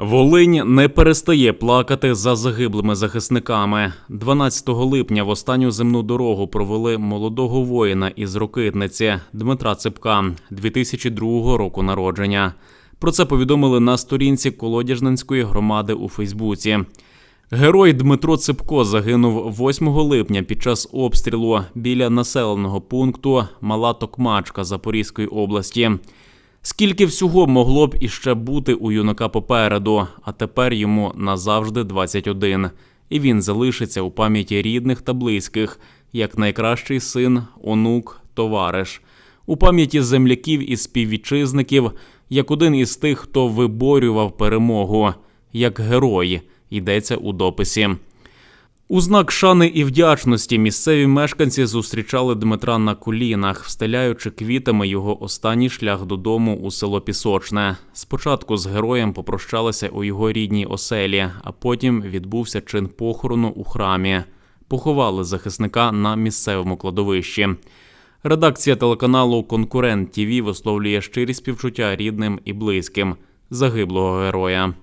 Волинь не перестає плакати за загиблими захисниками. 12 липня в останню земну дорогу провели молодого воїна із Рокитниці Дмитра Ципка 2002 року народження. Про це повідомили на сторінці Колодяжненської громади у Фейсбуці. Герой Дмитро Ципко загинув 8 липня під час обстрілу біля населеного пункту Мала Токмачка Запорізької області. Скільки всього могло б іще бути у юнака попереду, а тепер йому назавжди 21. І він залишиться у пам'яті рідних та близьких, як найкращий син, онук, товариш, у пам'яті земляків і співвітчизників, як один із тих, хто виборював перемогу, як герой, йдеться у дописі. У знак шани і вдячності місцеві мешканці зустрічали Дмитра на колінах, встеляючи квітами його останній шлях додому у село Пісочне. Спочатку з героєм попрощалися у його рідній оселі, а потім відбувся чин похорону у храмі. Поховали захисника на місцевому кладовищі. Редакція телеканалу Конкурент ТІВІ висловлює щирі співчуття рідним і близьким загиблого героя.